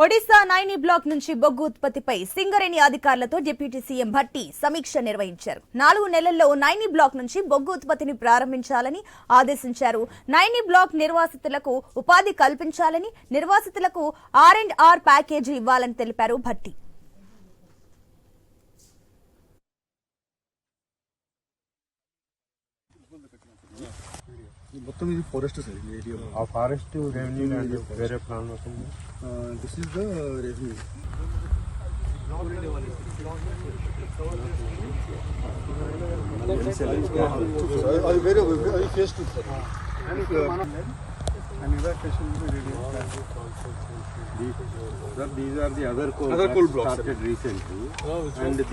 Odisha Naini block నుంచి బొగ్గు ఉత్పత్తిపై సింగరేణి అధికారులతో డిప్యూటీ సీఎం భట్టి సమీక్ష నిర్వహించారు నాలుగు నెలల్లో నైని బ్లాక్ నుంచి బొగ్గు ఉత్పత్తిని ప్రారంభించాలని ఆదేశించారు నైని బ్లాక్ నిర్వాసితులకు ఉపాధి కల్పించాలని నిర్వాసితులకు ఆర్ అండ్ ఆర్ ప్యాకేజీ ఇవ్వాలని తెలిపారు భట్టి Yeah. మొత్తం ఇది ఫారెస్ట్ సార్ ఈ ఏరియా ఆ ఫారెస్ట్ రెవెన్యూ ల్యాండ్ వేరే ప్లాన్ వస్తుంది దిస్ ఇస్ ద రెవెన్యూ అది వేరే అది phase two sir and evacuation Sir, these are the other coal Other that coal blocks, started recently. and the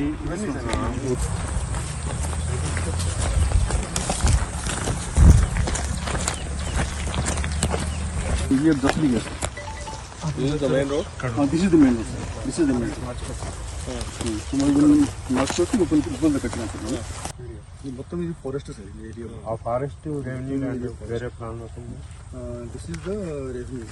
Here, just here. This is the main road. Uh, this is the main road, sir. This is the main road. Hmm. So, మనం north చోటి open open కట్టినప్పుడు ఇది మొత్తం ఇది forest sir ఈ area ఆ forest revenue వేరే plan వస్తుంది దిస్ ఇస్ ద రెవెన్యూ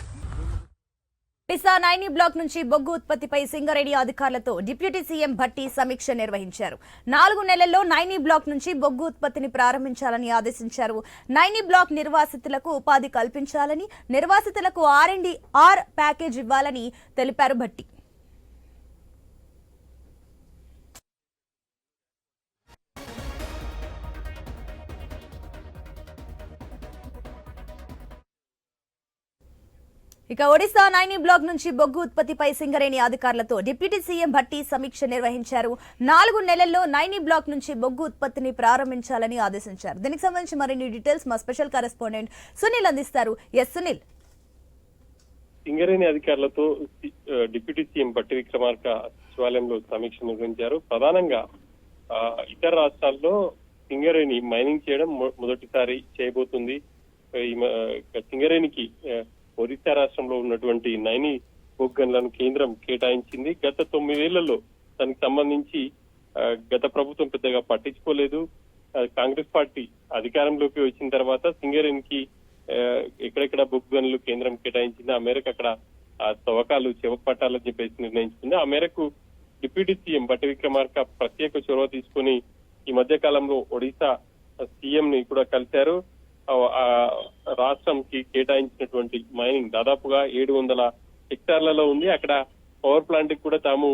పిసా నైని బ్లాక్ నుంచి బొగ్గు ఉత్పత్తిపై సింగరేణి అధికారులతో డిప్యూటీ సీఎం భట్టి సమీక్ష నిర్వహించారు. నాలుగు నెలల్లో నైని బ్లాక్ నుంచి బొగ్గు ఉత్పత్తిని ప్రారంభించాలని ఆదేశించారు. నైని బ్లాక్ నిర్వాసితులకు ఉపాధి కల్పించాలని నిర్వాసితులకు ఆర్ అండ్ ఆర్ ప్యాకేజ్ ఇవ్వాలని తెలిపారు భట్టి. ఇక ఒడిశా నైని బ్లాక్ నుంచి బొగ్గు ఉత్పత్తిపై సింగరేణి అధికారులతో డిప్యూటీ సీఎం భట్టి సమీక్ష నిర్వహించారు. నాలుగు నెలల్లో నైని బ్లాక్ నుంచి బొగ్గు ఉత్పత్తిని ప్రారంభించాలని ఆదేశించారు. దీనికి సంబంధించి మరిన్ని డీటెయిల్స్ మా స్పెషల్ కరెస్పాండెంట్ సునీల్ అందిస్తారు. ఎస్ సునీల్. సింగరేణి అధికారులతో డిప్యూటీ సీఎం భట్టి విక్రమార్క సచివాలయంలో సమీక్ష నిర్వహించారు. ప్రధానంగా ఆ, ఇతర రాష్ట్రాల్లో సింగరేణి మైనింగ్ చేయడం మొదటిసారి చేయబోతుంది. సింగరేణికి ఒరిస్సా రాష్ట్రంలో ఉన్నటువంటి నైని బొగ్గన్లను కేంద్రం కేటాయించింది. గత తొమ్మిదేళ్ళలో దానికి సంబంధించి గత ప్రభుత్వం పెద్దగా పట్టించుకోలేదు. కాంగ్రెస్ పార్టీ అధికారంలోకి వచ్చిన తర్వాత సింగరేణికి కి ఎక్కడెక్కడ బొగ్గు గనులు కేంద్రం కేటాయించింది ఆ మేరకు అక్కడ ఆ తవ్వకాలు చెవపట్టాలని చెప్పేసి నిర్ణయించుకుంది. ఆ మేరకు డిప్యూటీ సీఎం బట్టి విక్రమార్క ప్రత్యేక చొరవ తీసుకుని ఈ మధ్య కాలంలో ఒడిశా సీఎం ని కూడా కలిశారు. రాష్ట్రంకి కేటాయించినటువంటి మైనింగ్ దాదాపుగా ఏడు వందల హెక్టార్లలో ఉంది. అక్కడ పవర్ ప్లాంట్కి కూడా తాము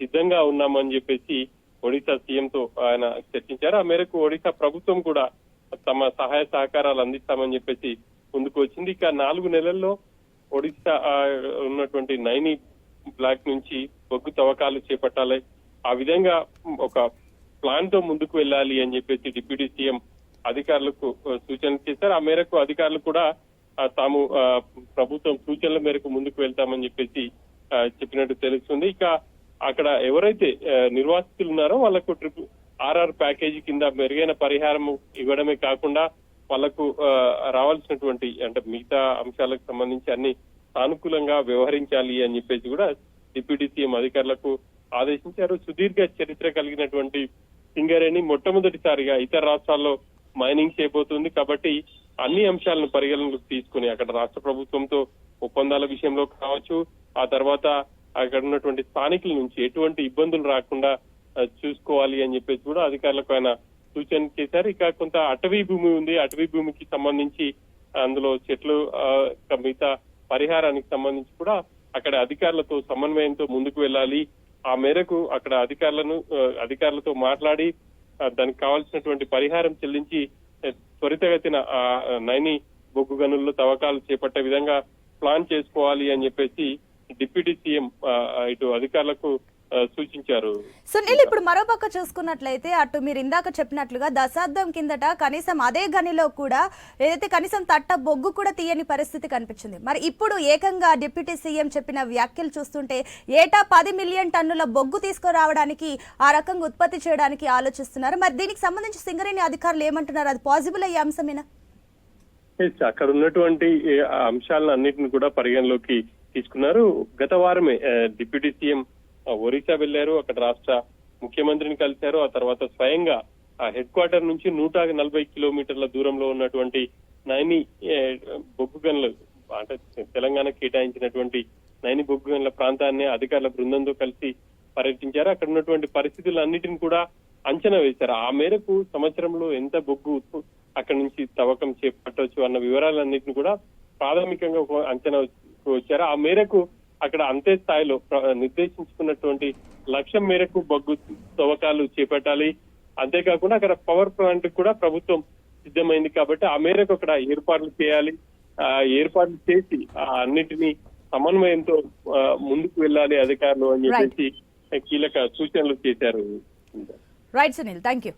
సిద్ధంగా ఉన్నామని చెప్పేసి ఒడిశా సీఎం తో ఆయన చర్చించారు. ఆ మేరకు ఒడిశా ప్రభుత్వం కూడా తమ సహాయ సహకారాలు అందిస్తామని చెప్పేసి ముందుకు వచ్చింది. ఇక నాలుగు నెలల్లో ఒడిశా ఆ, ఉన్నటువంటి నైని బ్లాక్ నుంచి బొగ్గు తవ్వకాలు చేపట్టాలి. ఆ విధంగా ఒక ప్లాన్తో ముందుకు వెళ్ళాలి అని చెప్పేసి డిప్యూటీ సీఎం అధికారులకు సూచన సూచనలు చేశారు. ఆ మేరకు అధికారులు కూడా తాము ఆ, ప్రభుత్వం సూచనల మేరకు ముందుకు వెళ్తామని చెప్పేసి చెప్పినట్టు తెలుస్తుంది. ఇక అక్కడ ఎవరైతే నిర్వాసితులు ఉన్నారో వాళ్ళకు ట్రిప్ ఆర్ఆర్ ప్యాకేజీ కింద మెరుగైన పరిహారం ఇవ్వడమే కాకుండా వాళ్ళకు ఆ, రావాల్సినటువంటి అంటే మిగతా అంశాలకు సంబంధించి అన్ని సానుకూలంగా వ్యవహరించాలి అని చెప్పేసి కూడా డిప్యూటీ సీఎం అధికారులకు ఆదేశించారు. సుదీర్ఘ చరిత్ర కలిగినటువంటి సింగరేణి మొట్టమొదటిసారిగా ఇతర రాష్ట్రాల్లో మైనింగ్ చేయబోతుంది. కాబట్టి అన్ని అంశాలను పరిగణనలోకి తీసుకుని అక్కడ రాష్ట్ర ప్రభుత్వంతో ఒప్పందాల విషయంలో కావచ్చు ఆ తర్వాత అక్కడ ఉన్నటువంటి స్థానికుల నుంచి ఎటువంటి ఇబ్బందులు రాకుండా చూసుకోవాలి అని చెప్పేసి కూడా అధికారులకు ఆయన సూచన చేశారు. ఇక కొంత అటవీ భూమి ఉంది. అటవీ భూమికి సంబంధించి అందులో చెట్లు మిగతా పరిహారానికి సంబంధించి కూడా అక్కడ అధికారులతో సమన్వయంతో ముందుకు వెళ్ళాలి. ఆ మేరకు అక్కడ అధికారులను అధికారులతో మాట్లాడి దానికి కావాల్సినటువంటి పరిహారం చెల్లించి త్వరితగతిన ఆ నైని బొగ్గు గనుల్లో తవ్వకాలు చేపట్టే విధంగా ప్లాన్ చేసుకోవాలి అని చెప్పేసి డిప్యూటీ సీఎం ఆ, ఇటు అధికారులకు సూచించారు. సునీల్ ఇప్పుడు మరోపక్క చూసుకున్నట్లయితే అటు మీరు ఇందాక చెప్పినట్లుగా దశాబ్దం కిందట కనీసం అదే గనిలో కూడా ఏదైతే కనీసం తట్ట బొగ్గు కూడా తీయని పరిస్థితి కనిపించింది. మరి ఇప్పుడు ఏకంగా డిప్యూటీ సీఎం చెప్పిన వ్యాఖ్యలు చూస్తుంటే ఏటా పది మిలియన్ టన్నుల బొగ్గు తీసుకురావడానికి ఆ రకంగా ఉత్పత్తి చేయడానికి ఆలోచిస్తున్నారు. మరి దీనికి సంబంధించి సింగరేణి అధికారులు ఏమంటున్నారు? అది పాసిబుల్ అయ్యే అంశమేనా? అక్కడ ఉన్నటువంటి అంశాలను అన్నిటిని కూడా పరిగణలోకి తీసుకున్నారు. గత వారమే డిప్యూటీ సీఎం ఒరిస్సా వెళ్ళారు అక్కడ రాష్ట్ర ముఖ్యమంత్రిని కలిశారు ఆ తర్వాత స్వయంగా ఆ హెడ్ క్వార్టర్ నుంచి నూట నలభై కిలోమీటర్ల దూరంలో ఉన్నటువంటి నైని బొగ్గు గనులు అంటే తెలంగాణ కేటాయించినటువంటి నైని బొగ్గు గనుల ప్రాంతాన్ని అధికారుల బృందంతో కలిసి పర్యటించారు. అక్కడ ఉన్నటువంటి పరిస్థితులన్నిటిని కూడా అంచనా వేశారు. ఆ మేరకు సంవత్సరంలో ఎంత బొగ్గు అక్కడ నుంచి తవ్వకం చేపట్టవచ్చు అన్న వివరాలన్నింటిని కూడా ప్రాథమికంగా అంచనా వచ్చారు. ఆ మేరకు అక్కడ అంతే స్థాయిలో నిర్దేశించుకున్నటువంటి లక్ష్యం మేరకు బొగ్గు తవ్వకాలు చేపట్టాలి. అంతేకాకుండా అక్కడ పవర్ ప్లాంట్ కూడా ప్రభుత్వం సిద్ధమైంది కాబట్టి ఆ మేరకు అక్కడ ఏర్పాట్లు చేయాలి. ఆ ఏర్పాట్లు చేసి ఆ అన్నిటినీ సమన్వయంతో ముందుకు వెళ్ళాలి అధికారులు అని చెప్పేసి కీలక సూచనలు చేశారు. Right Sunil thank you